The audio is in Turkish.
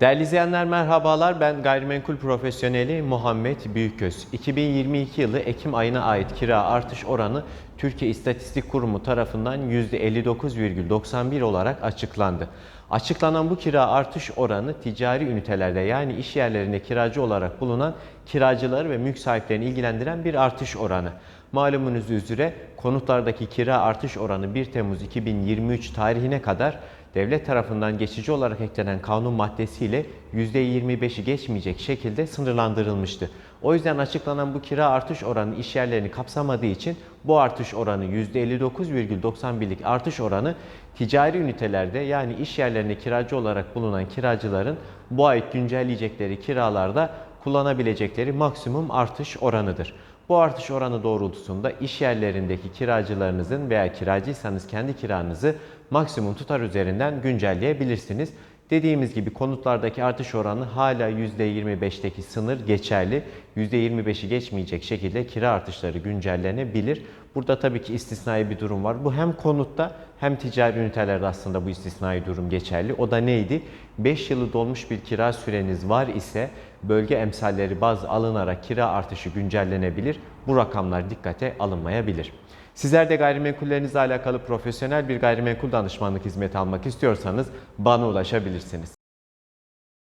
Değerli izleyenler merhabalar. Ben gayrimenkul profesyoneli Muhammed Büyükgöz. 2022 yılı Ekim ayına ait kira artış oranı Türkiye İstatistik Kurumu tarafından %59,91 olarak açıklandı. Açıklanan bu kira artış oranı ticari ünitelerde yani iş yerlerinde kiracı olarak bulunan kiracıları ve mülk sahiplerini ilgilendiren bir artış oranı. Malumunuz üzere konutlardaki kira artış oranı 1 Temmuz 2023 tarihine kadar devlet tarafından geçici olarak eklenen kanun maddesiyle %25'i geçmeyecek şekilde sınırlandırılmıştı. O yüzden açıklanan bu kira artış oranı iş yerlerini kapsamadığı için bu artış oranı %59,91'lik artış oranı ticari ünitelerde yani iş yerlerinde kiracı olarak bulunan kiracıların bu ay güncelleyecekleri kiralarda kullanabilecekleri maksimum artış oranıdır. Bu artış oranı doğrultusunda iş yerlerindeki kiracılarınızın veya kiracıysanız kendi kiranızı maksimum tutar üzerinden güncelleyebilirsiniz. Dediğimiz gibi konutlardaki artış oranı hala %25'teki sınır geçerli. %25'i geçmeyecek şekilde kira artışları güncellenebilir. Burada tabii ki istisnai bir durum var. Bu hem konutta hem ticari ünitelerde aslında bu istisnai durum geçerli. O da neydi? 5 yılı dolmuş bir kira süreniz var ise bölge emsalleri baz alınarak kira artışı güncellenebilir. Bu rakamlar dikkate alınmayabilir. Sizler de gayrimenkullerinizle alakalı profesyonel bir gayrimenkul danışmanlık hizmeti almak istiyorsanız bana ulaşabilirsiniz.